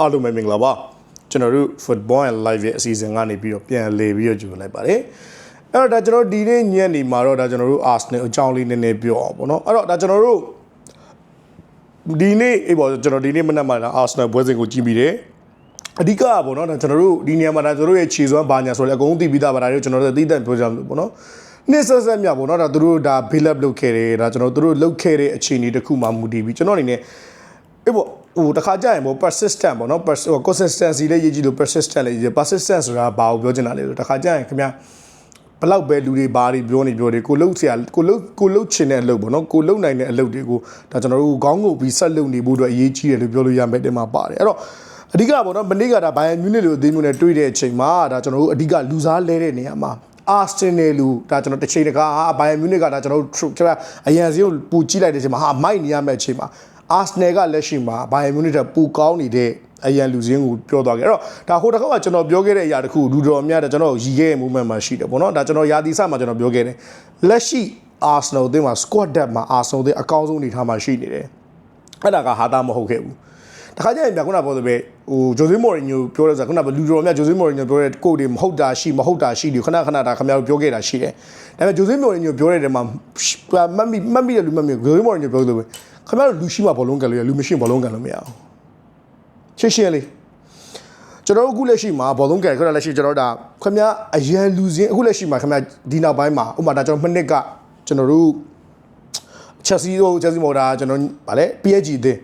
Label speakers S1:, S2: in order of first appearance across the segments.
S1: အားလုံးပဲမင်္ဂလာပါကျွန်တော်တို့ Football and Live ရဲ့အစီအစဉ်ကနေပြီးတော့ပြန်လည်ပြီးတော့ကြိုလိုက်ပါတယ်အဲ့တော့ဒါကျွန်တော်ဒီနေ့ညနေမှာတော့ဒါကျွန်တော်တို့ Arsenal အကြောင်းလေးနည်းနည်းပြောအောင်ပေါ့နော်အဲ့တော့ဒါကျွန်တော်တို့ဒီနေ့အေးပေါ့ကျွန်တော်ဒီနေ့မနက်မှာဒါ Arsenal ပွဲစဉ်ကိုကြည့်ပြီးတယ်အဓိကကပေါ့နော်ဒါကျွန်တော်တို့ဒီနေရာမှာဒါကျွန်တော်တို့ရဲ့ခြေစွမ်းဘာညာဆိုလဲအကုန်သိပြီးသားပါဒါတွေကျွန်တော်တို့သိတဲ့ပြောကြမလို့ပေါ့နော်နှစ်ဆက်ဆက်မြပေါ့နော်ဒါသူတို့ဒါ build up လုပ်ခဲ့တယ်ဒါကျွန်တော်တို့လုပ်ခဲ့တဲ့အခြေအနေတစ်ခုမှမူတည်ပြီးကျွန်တော်အနေနဲ့အေးပေါ့ ဟိုတခါကြရင်ပေါ့ persistent ပေါ့နော် pers- ဟို consistency လေးရေးကြည့်လို့ persistent လေးရေးကြည့် persistent ဆိုတာဘာကိုပြောချင်တာလဲဆိုတခါကြရင်ခင်ဗျာဘလောက်ပဲလူတွေဘာတွေပြောနေပြောနေကိုလှုပ်ဆရာကိုလှုပ်ကိုလှုပ်ချင်တဲ့အလုပ်ပေါ့နော်ကိုလှုပ်နိုင်တဲ့အလုပ်တွေကိုဒါကျွန်တော်တို့ခေါင်းငုပ်ပြီးဆက်လုပ်နေဖို့အတွက်အရေးကြီးတယ်လို့ပြောလို့ရမယ်တင်မှာပါတယ်အဲ့တော့အဓိကပေါ့နော်မနေ့ကဒါဘိုင်ယန်မြူနစ်လိုအသင်းမျိုးနဲ့တွေ့တဲ့အချိန်မှာဒါကျွန်တော်တို့အဓိကလူစားလဲတဲ့နေရာမှာအာစတင်နယ်လူဒါကျွန်တော်တစ်ချိန်တခါဟာဘိုင်ယန်မြူနစ်ကဒါကျွန်တော်တို့ကျွန်တော်အရန်စီကိုပူကြည့်လိုက်တဲ့အချိန်မှာဟာမိုက်နေရမယ့်အချိန်မှာ အာစနယ်ကလက်ရှိမှာဘိုင်ယန်မြူနစ်တက်ပူကောင်းနေတဲ့အရန်လူစင်းကိုပြောသွားခဲ့အဲ့တော့ဒါဟိုတစ်ခါကကျွန်တော်ပြောခဲ့တဲ့အရာတစ်ခုလူတော်အများတဲ့ကျွန်တော်ရည်ခဲ့တဲ့ movement မှာရှိတယ်ပေါ့နော်ဒါကျွန်တော်ရာသီစမှာကျွန်တော်ပြောခဲ့တယ်လက်ရှိ Arsenal အသင်းမှာ squad depth မှာ Arsenal အသင်းအကောင်းဆုံးအနေထားမှာရှိနေတယ်အဲ့ဒါကဟာတာမဟုတ်ခဲ့ဘူး တခါကျရင်ပြခုနပြောသလိုပဲဟိုဂျိုဇေးမော်ရီညိုပြောတဲ့ဆိုခုနကလူတော်များဂျိုဇေးမော်ရီညိုပြောတဲ့ကိုယ်တွေမဟုတ်တာရှိမဟုတ်တာရှိတယ်ခဏခဏဒါခင်ဗျားတို့ပြောခဲ့တာရှိတယ်ဒါပေမဲ့ဂျိုဇေးမော်ရီညိုပြောတဲ့တဲမှာမှတ်မိမှတ်မိတဲ့လူမှတ်မိဂျိုဇေးမော်ရီညိုပြောသလိုပဲခင်ဗျားတို့လူရှိမှဘောလုံးကန်လို့ရလူမရှိရင်ဘောလုံးကန်လို့မရအောင်ရှင်းရှင်းလေးကျွန်တော်တို့အခုလက်ရှိမှာဘောလုံးကန်ခုနလက်ရှိကျွန်တော်တို့ဒါခင်ဗျားအရန်လူစင်းအခုလက်ရှိမှာခင်ဗျားဒီနောက်ပိုင်းမှာဥပမာဒါကျွန်တော်မနစ်ကကျွန်တော်တို့ချက်စီတို့ချက်စီမော်တာကျွန်တော်ဗာလဲ PSG အသင်း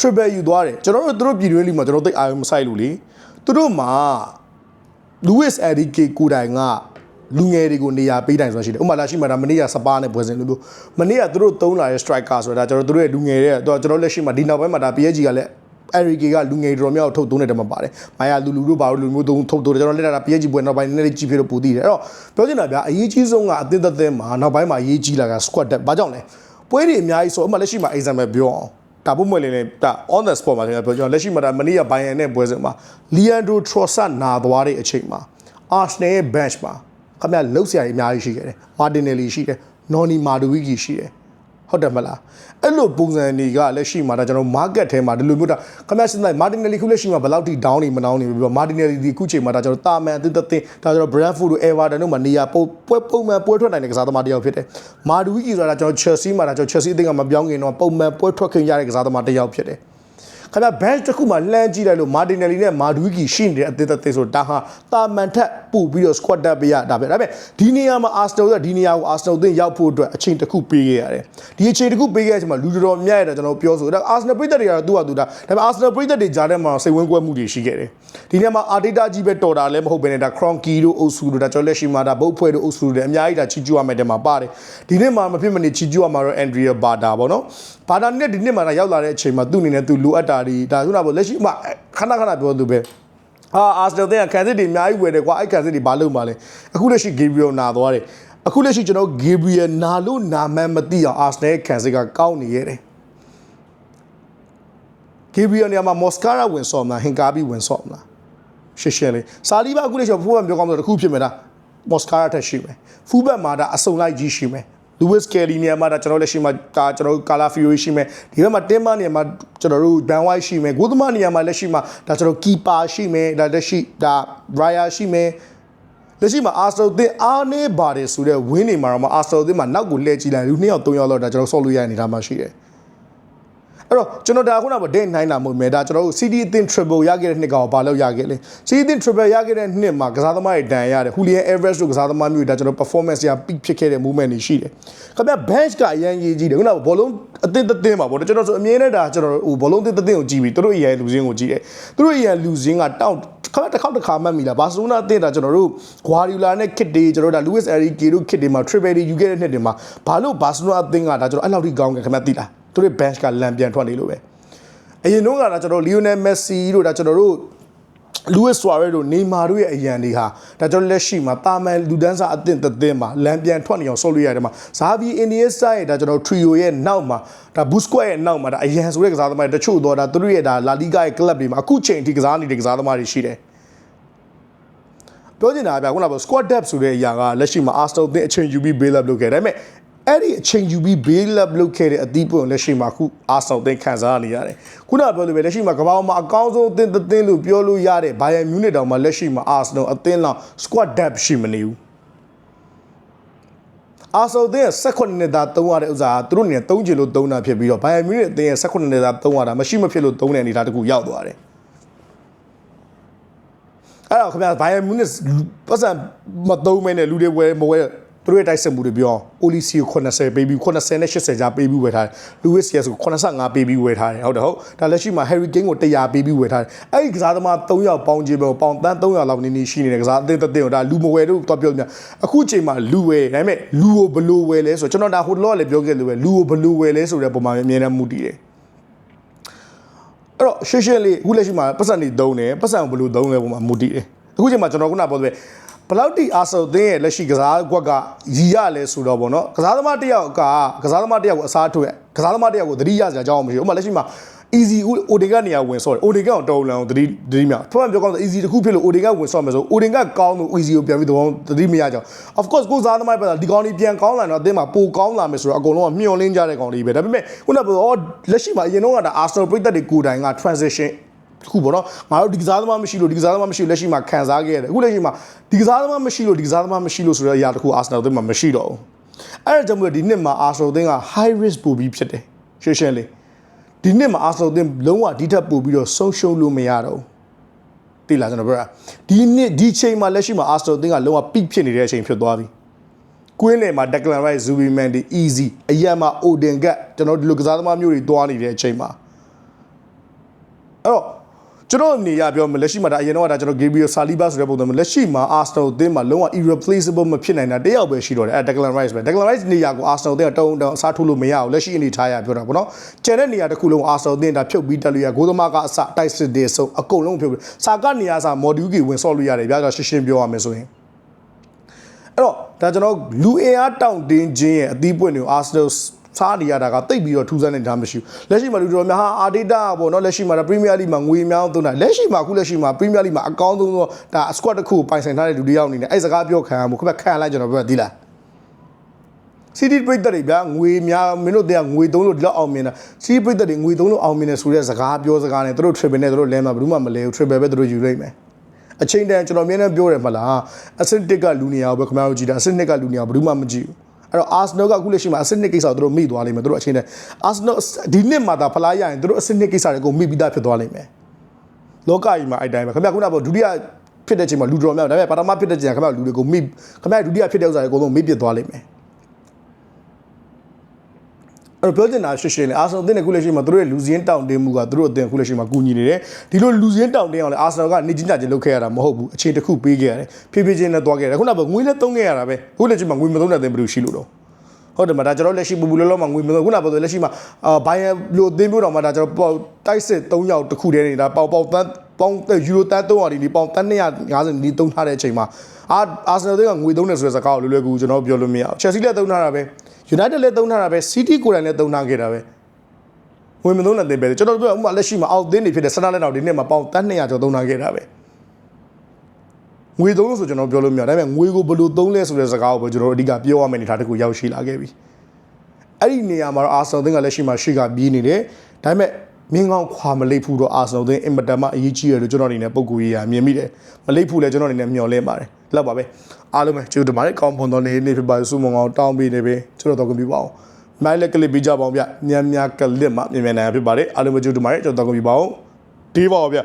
S1: triple ယူသွားတယ်ကျွန်တော်တို့သူတို့ပြည်တွင်းလိမှာကျွန်တော်သိအာရုံမဆိုင်လို့လေသူတို့မှာ Louis Enrique ကိုတိုင်ကလူငယ်တွေကိုနေရာပေးတိုင်ဆိုတာရှိတယ်ဥပမာလာရှိမှာဒါမနေ့ကစပါးနဲ့ပွဲစဉ်လို့မျိုးမနေ့ကသူတို့သုံးလာတဲ့ striker ဆိုတာကျွန်တော်တို့ရဲ့လူငယ်တဲ့တော့ကျွန်တော်လက်ရှိမှာဒီနောက်ပိုင်းမှာဒါ PSG ကလည်း Eric ကလူငယ်တော်များကိုထုတ်သုံးတဲ့တမှာပါတယ်။မာယာလူလူတို့ဘာလို့လူမျိုးသုံးထုတ်သုံးတယ်ကျွန်တော်လက်တာ PSG ပွဲနောက်ပိုင်းနည်းနည်းကြည့်ဖြစ်လို့ပူတည်တယ်။အဲ့တော့ပြောချင်တာဗျာအရေးကြီးဆုံးကအသင်းသက်သက်မှာနောက်ပိုင်းမှာအရေးကြီးလာက squad depth ဘာကြောင့်လဲ။ပွဲတွေအများကြီးဆိုအမှလက်ရှိမှာ example ပြောအောင် ဒါပုံမှန်လေးလေးဒါ on the spot မှာကျွန်တော်ပြောကျွန်တော်လက်ရှိမှာဒါမနေ့ကဘိုင်ယန်နဲ့ပွဲစဉ်မှာ Leandro Trossard နာသွားတဲ့အချိန်မှာ Arsenal ရဲ့ bench မှာခင်ဗျာလှုပ်ရှားရအများကြီးရှိခဲ့တယ်။ Martinelli ရှိတယ်။ Noni Madueke ရှိတယ်။ ဟုတ်တယ်မလားအဲ့လိုပုံစံတွေကလက်ရှိမှာဒါကျွန်တော် market ထဲမှာဒီလိုမျိုးဒါခမက်စလိုက် Martinelli ခုလက်ရှိမှာဘယ်လောက်ထိ down နေမနောင်းနေပြီးတော့ Martinelli ဒီခုချိန်မှာဒါကျွန်တော်တာမန်အသင်းသက်သင်းဒါကျွန်တော် Brentford တို့ Everton တို့မှာနေရာပုံပွဲပုံမှန်ပွဲထွက်နိုင်တဲ့ကစားသမားတစ်ယောက်ဖြစ်တယ်။ Madueke ဆိုတာကျွန်တော် Chelsea မှာဒါကျွန်တော် Chelsea အသင်းကမပြောင်းခင်တော့ပုံမှန်ပွဲထွက်ခွင့်ရတဲ့ကစားသမားတစ်ယောက်ဖြစ်တယ်။ ခင်ဗျာ bench တစ်ခုမှလှမ်းကြည့်လိုက်လို့ Martinelli နဲ့ Madueke ရှိနေတဲ့အသင်းသက်သင်းဆိုဒါဟာတာမန်ထက်ပို့ပြီးတော့ squad တက်ပေးရတာပဲဒါပေမဲ့ဒီနေရာမှာ Arsenal ကဒီနေရာကို Arsenal အသင်းရောက်ဖို့အတွက်အချိန်တစ်ခုပေးခဲ့ရတယ်ဒီအချိန်တစ်ခုပေးခဲ့တဲ့အချိန်မှာလူတော်များရတယ်ကျွန်တော်ပြောဆိုဒါ Arsenal ပြည်သက်တွေကတော့သူ့ဟာသူဒါဒါပေမဲ့ Arsenal ပြည်သက်တွေကြားထဲမှာစိတ်ဝင်ကွက်မှုတွေရှိခဲ့တယ်ဒီနေရာမှာ Arteta ကြီးပဲတော်တာလည်းမဟုတ်ဘဲနဲ့ဒါ Kroenke တို့အုပ်စုတို့ဒါကျွန်တော်လက်ရှိမှာဒါဘုတ်ဖွဲ့တို့အုပ်စုတို့လည်းအများကြီးဒါချီကျူရမယ်တဲ့မှာပါတယ်ဒီနေ့မှာမဖြစ်မနေချီကျူရမှာတော့ Andrea Bada ပေါ့နော်ဘာတာနဲ့ဒီနေ့မှာဒါရောက်လာတဲ့အချိန်မှာသူ့အနေနဲ့သူလိုအပ်တာတွေဒါခုနကလက်ရှိမှာခဏခဏပြောသူပဲအာအာစနယ်တဲ့ကန်စစ်တွေအများကြီးဝယ်တယ်ကွာအဲ့ကန်စစ်တွေဘာလုပ်မှာလဲအခုလက်ရှိ Gabriel နာသွားတယ်အခုလက်ရှိကျွန်တော် Gabriel နာလို့နာမှန်းမသိအောင်အာစနယ်ကန်စစ်ကကောင်းနေရတယ် Gabriel နေရာမှာ Moscara ဝင်ဆော့မလားဟင်ကာဘီဝင်ဆော့မလားရှင်းရှင်းလေးစာလီဘာအခုလက်ရှိဖိုးဘက်ပြောကောင်းဆိုတစ်ခုဖြစ်မယ်ဒါ Moscara ထက်ရှိမယ်ဖူးဘက်မှာဒါအစုံလိုက်ကြီးရှိမယ် Lewis Kelly နေရာမှာဒါကျွန်တော်လက်ရှိမှာဒါကျွန်တော်တို့ Cala Fiori ရှိမယ်ဒီဘက်မှာ Timber နေရာမှာကျွန်တော်တို့ Ben White ရှိမယ်ဂိုသမနေရာမှာလက်ရှိမှာဒါကျွန်တော် Keeper ရှိမယ်ဒါလက်ရှိဒါ Raya ရှိမယ်လက်ရှိမှာ Arsenal အသင်းအားနေပါတယ်ဆိုတဲ့ဝင်းနေမှာတော့ Arsenal အသင်းမှာနောက်ကိုလှည့်ကြည့်လိုက်လူနှစ်ယောက်သုံးယောက်လောက်ဒါကျွန်တော်ဆော့လို့ရတဲ့အနေထားမှာရှိတယ် အဲ့တော့ကျွန်တော်ဒါခုနကဒိတ်နိုင်တာမဟုတ်မယ်ဒါကျွန်တော်တို့ CD အသင်း triple ရခဲ့တဲ့နှစ်ကောင်ဘာလို့ရခဲ့လဲ CD အသင်း triple ရခဲ့တဲ့နှစ်မှာကစားသမားတွေတန်ရတယ် Julian Alvarez တို့ကစားသမားမျိုးတွေဒါကျွန်တော် performance ရ peak ဖြစ်ခဲ့တဲ့ movement တွေရှိတယ်ခင်ဗျ bench ကအရန်ရေးကြီးတယ်ခုနကဘောလုံးအသင်းသင်းမှာပေါ့ကျွန်တော်ဆိုအမြင်နဲ့ဒါကျွန်တော်ဟိုဘောလုံးသင်းသင်းကိုကြည့်ပြီးသူတို့အရန်လူစင်းကိုကြည့်တယ်သူတို့အရန်လူစင်းကတောက်ခါတစ်ခေါက်တစ်ခါမှတ်မိလားဘာစီလိုနာအသင်းဒါကျွန်တော်တို့ဂွာဒီယိုလာနဲ့ခစ်တွေကျွန်တော်တို့ဒါလူးစ်အရီကီတို့ခစ်တွေမှာ triple တွေယူခဲ့တဲ့နှစ်တွေမှာဘာလို့ဘာစီလိုနာအသင်းကဒါကျွန်တော်အဲ့လောက်ထိကောင်းခဲ့ခင်ဗျသိလား သူတို့ bench ကလန်ပြန်ထွက်နေလို့ပဲအရင်တော့ကဒါကျွန်တော်လီယိုနယ်မက်ဆီတို့ဒါကျွန်တော်တို့လူးစ်ဆွာရဲတို့နေမာတို့ရဲ့အရန်တွေဟာဒါကျွန်တော်လက်ရှိမှာတာမန်လူဒန်းစာအသင့်သင်းမှာလမ်းပြန်ထွက်နေအောင်ဆော့လို့ရတယ်မှာဇာဗီအင်ဒီယက်စာရဲ့ဒါကျွန်တော်ထရီယိုရဲ့နောက်မှာဒါဘူစကွက်ရဲ့နောက်မှာဒါအရန်ဆိုတဲ့ကစားသမားတွေတချို့တော့ဒါသူတို့ရဲ့ဒါလာလီဂါရဲ့ကလပ်တွေမှာအခုချိန်ထိကစားနေတဲ့ကစားသမားတွေရှိတယ်ပြောချင်တာကဗျခုနကပြော squad depth ဆိုတဲ့အရာကလက်ရှိမှာ Arsenal အသင်းအချိန်ယူပြီး build up လုပ်ခဲ့တယ်ဒါပေမဲ့ အဲ့ဒီအချိန်ယူပြီးဘေးလက်လုပ်ခဲ့တဲ့အသီးပွင့်လက်ရှိမှာခုအာဆောက်သိန်းခံစားနေရတယ်ခုနကပြောလို့ပဲလက်ရှိမှာကမ္ဘာပေါ်မှာအကောင်းဆုံးအသင်းတစ်သင်းလို့ပြောလို့ရတဲ့ဘိုင်ယန်မြူနစ်တောင်မှလက်ရှိမှာအာဆနယ်အသင်းလောက် squad depth ရှိမနေဘူးအာဆောက်သိန်းရဲ့16နှစ်သားသုံးရတဲ့ဥစ္စာကသူတို့နေ3ကျင်လို့သုံးတာဖြစ်ပြီးတော့ဘိုင်ယန်မြူနစ်အသင်းရဲ့16နှစ်သားသုံးရတာမရှိမဖြစ်လို့သုံးတဲ့အနေအထားတစ်ခုရောက်သွားတယ်အဲ့တော့ခင်ဗျာဘိုင်ယန်မြူနစ်ပတ်စံမသုံးမဲနဲ့လူတွေဝယ်မဝယ် သူတို့ရဲ့တိုက်စစ်မှုတွေပြောအိုလီစီကို80ပေးပြီး80နဲ့80ကြားပေးပြီးဝယ်ထားတယ်လူဝစ်စီယက်ကို85ပေးပြီးဝယ်ထားတယ်ဟုတ်တယ်ဟုတ်ဒါလက်ရှိမှာ Harry Kane ကို100ပေးပြီးဝယ်ထားတယ်အဲ့ဒီကစားသမား3ယောက်ပေါင်းခြင်းပဲပေါင်းတန်း300လောက်နေနေရှိနေတဲ့ကစားအသင်းတစ်သင်းကိုဒါလူမဝယ်တို့တော့ပြောပြအခုချိန်မှာလူဝယ်ဒါပေမဲ့လူကိုဘလို့ဝယ်လဲဆိုကျွန်တော်ဒါဟိုလောကလည်းပြောခဲ့လို့ပဲလူကိုဘလို့ဝယ်လဲဆိုတဲ့ပုံမှာအမြဲတမ်းမူတည်တယ်အဲ့တော့ရှင်းရှင်းလေးအခုလက်ရှိမှာပတ်စံတွေသုံးတယ်ပတ်စံကိုဘလို့သုံးလဲပုံမှာမူတည်တယ်အခုချိန်မှာကျွန်တော်ခုနပြောတယ် ဘလောက်တီအာဆော်သင်းရဲ့လက်ရှိကစားကွက်ကရီရလဲဆိုတော့ဗောနော်ကစားသမားတစ်ယောက်ကကစားသမားတစ်ယောက်ကိုအစားထိုးရကစားသမားတစ်ယောက်ကိုသတိရစရာအကြောင်းမရှိဘူးဥပမာလက်ရှိမှာ easy အိုဒီကနေရာဝင်ဆော့တယ်အိုဒီကန်ကိုတော်လန်ကိုသတိသတိမြဖတ်ပြောကောင်းဆို easy တစ်ခုဖြစ်လို့အိုဒီကန်ဝင်ဆော့မယ်ဆိုအိုဒီကန်ကောင်းလို့ easy ကိုပြန်ပြီးတော့သတိမရကြအောင် of course ကိုစားသမားပဲဒီကောင်လေးပြန်ကောင်းလာတော့အသင်းမှာပိုကောင်းလာမယ်ဆိုတော့အကုန်လုံးကမျှော်လင့်ကြတဲ့ကောင်လေးပဲဒါပေမဲ့ခုနကပြောလက်ရှိမှာအရင်တော့ကဒါ Arsenal ပြည်သက်တွေကိုယ်တိုင်က transition တခုပေါ့နော်ငါတို့ဒီကစားသမားမရှိလို့ဒီကစားသမားမရှိလို့လက်ရှိမှာခံစားခဲ့ရတယ်အခုလက်ရှိမှာဒီကစားသမားမရှိလို့ဒီကစားသမားမရှိလို့ဆိုတဲ့အရာတခုအာဆနယ်အသင်းမှာမရှိတော့ဘူးအဲ့ဒါကြောင့်မို့ဒီနှစ်မှာအာဆနယ်အသင်းက high risk ပို့ပြီးဖြစ်တယ်ရှင်းရှင်းလေးဒီနှစ်မှာအာဆနယ်အသင်းလုံးဝဒီထက်ပို့ပြီးတော့ဆုံးရှုံးလို့မရတော့ဘူးတိလာကျွန်တော်ပြောတာဒီနှစ်ဒီချိန်မှာလက်ရှိမှာအာဆနယ်အသင်းကလုံးဝ peak ဖြစ်နေတဲ့အချိန်ဖြစ်သွားပြီကွင်းလယ်မှာ Declan Rice, Zubimendi, Easy အရက်မှာ Odin ကကျွန်တော်ဒီလိုကစားသမားမျိုးတွေတွားနေတဲ့အချိန်မှာအဲ့တော့ ကျွန်တော်အနေရပြောမလက်ရှိမှာဒါအရင်တော့ဒါကျွန်တော် Gabriel Saliba ဆိုတဲ့ပုံစံမျိုးလက်ရှိမှာ Arsenal အသင်းမှာလုံးဝ irreplaceable မဖြစ်နိုင်တာတယောက်ပဲရှိတော့တယ်အဲ Declan Rice ပဲ Declan Rice နေရာကို Arsenal အသင်းကတုံးတုံးအစားထိုးလို့မရဘူးလက်ရှိအနေထားရပြောတာပေါ့နော်ကျန်တဲ့နေရာတစ်ခုလုံး Arsenal အသင်းဒါဖြုတ်ပြီးတက်လို့ရဂိုးသမားကအစတိုက်စစ်တွေဆုံးအကုန်လုံးဖြုတ်ပြီးစာကနေရာစာ module ကြီးဝင်ဆော့လို့ရတယ်ဗျာရှင်းရှင်းပြောရမယ်ဆိုရင်အဲ့တော့ဒါကျွန်တော်လူအင်အားတောင့်တင်းခြင်းရဲ့အသီးပွင့်တွေကို Arsenal စားနေရတာကတိတ်ပြီးတော့ထူးဆန်းနေတာမရှိဘူးလက်ရှိမှာလူတော်များဟာအာဒေတာပေါ့နော်လက်ရှိမှာဒါပရီးမီးယားလိမှာငွေများအောင်သုံးတာလက်ရှိမှာအခုလက်ရှိမှာပရီးမီးယားလိမှာအကောင်းဆုံးသောဒါ squad တစ်ခုကိုပိုင်ဆိုင်ထားတဲ့လူတစ်ယောက်အနေနဲ့အဲ့စကားပြောခံရမှုခက်ခက်လိုက်ကျွန်တော်ပြောသိလားစီတီပရိသတ်တွေဗျာငွေများမင်းတို့တွေကငွေသုံးလို့ဒီလောက်အောင်မြင်တာစီတီပရိသတ်တွေငွေသုံးလို့အောင်မြင်တယ်ဆိုတဲ့စကားပြောစကားနဲ့သူတို့ triple နဲ့သူတို့လဲမှာဘယ်သူမှမလဲဘူး triple ပဲသူတို့ယူလိုက်မယ်အချိန်တန်ကျွန်တော်မြင်နေပြောတယ်မလားအဆင့်တစ်ကလူနေရာကိုပဲခင်ဗျားတို့ကြည့်တာအဆင့်နှစ်ကလူနေရာဘယ်သူမှမကြည့်ဘူး အဲ့တော့ Arsenal ကအခုလက်ရှိမှာအဆင့်နှစ်ကိစ္စကိုသူတို့မိသွားလိမ့်မယ်သူတို့အချိန်တန် Arsenal ဒီနှစ်မှာသာဖလားရရင်သူတို့အဆင့်နှစ်ကိစ္စတွေကိုမိပြီးသားဖြစ်သွားလိမ့်မယ်လောကကြီးမှာအဲ့တိုင်းပဲခင်ဗျာခုနကပြောဒုတိယဖြစ်တဲ့ချိန်မှာလူတော်များဒါပေမဲ့ပထမဖြစ်တဲ့ချိန်ကခင်ဗျာလူတွေကိုမိခင်ဗျာဒုတိယဖြစ်တဲ့ဥစ္စာတွေအကုန်လုံးမိပစ်သွားလိမ့်မယ် အဲ့တော့ပြောချင်တာရှင်းရှင်းလေးအာဆနယ်အသင်းနဲ့ခုလက်ရှိမှာသူတို့ရဲ့လူစင်းတောင်တင်းမှုကသူတို့အသင်းခုလက်ရှိမှာကူညီနေတယ်ဒီလိုလူစင်းတောင်တင်းအောင်လဲအာဆနယ်ကနေချင်းကြချင်းလုပ်ခဲ့ရတာမဟုတ်ဘူးအခြေတစ်ခုပေးခဲ့ရတယ်ဖြည်းဖြည်းချင်းနဲ့သွားခဲ့ရတယ်ခုနကငွေလည်းသုံးခဲ့ရတာပဲခုလက်ရှိမှာငွေမသုံးတဲ့အသင်းဘယ်လိုရှိလို့တော့ဟုတ်တယ်မဒါကျွန်တော်လက်ရှိပူပူလောလောမှာငွေမသုံးခုနကပြောလက်ရှိမှာအာဘိုင်ယန်လိုအသင်းမျိုးတော်မှာဒါကျွန်တော်တိုက်စစ်3ယောက်တစ်ခုတည်းနေတာပေါပေါတန်းပေါင်းယူရိုတန်း300ဒီပေါင်းတန်း250ဒီသုံးထားတဲ့အချိန်မှာအာအာဆနယ်အသင်းကငွေသုံးတယ်ဆိုတဲ့စကားကိုလွယ်လွယ်ကူကျွန်တော်ပြောလို့မရဘူးချက်စီလည်းသုံးထားတာပဲ United လည်းသုံးထားတာပဲ City ကိုယ်တိုင်လည်းသုံးထားခဲ့တာပဲဝင်မသုံးတဲ့တင်ပဲကျွန်တော်တို့ကဥမာလက်ရှိမှာအောက်သင်းတွေဖြစ်တဲ့စနာလက်တော်ဒီနေ့မှာပေါင်တန်း200ကျော်သုံးထားခဲ့တာပဲငွေသုံးလို့ဆိုကျွန်တော်ပြောလို့မရဒါပေမဲ့ငွေကိုဘယ်လိုသုံးလဲဆိုတဲ့စကားကိုပဲကျွန်တော်တို့အဓိကပြောရမယ့်အနေထားတစ်ခုရောက်ရှိလာခဲ့ပြီအဲ့ဒီနေရာမှာတော့အာဆနယ်သင်းကလက်ရှိမှာရှေ့ကပြေးနေတယ်ဒါပေမဲ့မင်းကောင်းခွာမလိပ်ဘူးတော့အာဆနယ်သင်းအင်မတန်မှအရေးကြီးတယ်လို့ကျွန်တော်အနေနဲ့ပုံကူရေးရမြင်မိတယ်မလိပ်ဘူးလဲကျွန်တော်အနေနဲ့မျှော်လင့်ပါတယ် လောက်ပါပဲအားလုံးပဲကျေးဇူးတင်ပါတယ်ကောင်းဖွန်တော်နေနေဖြစ်ပါစုမုံအောင်တောင်းပေးနေပဲကျွန်တော်တော့ကပြပါအောင်မိုင်းလက်ကလစ်ပေးကြပါအောင်ဗျညံ့ညံ့ကလစ်မှမြန်မြန်နိုင်ဖြစ်ပါတယ်အားလုံးပဲကျေးဇူးတင်ပါတယ်ကျွန်တော်တော့ကပြပါအောင်ဒီပါအောင်ဗျ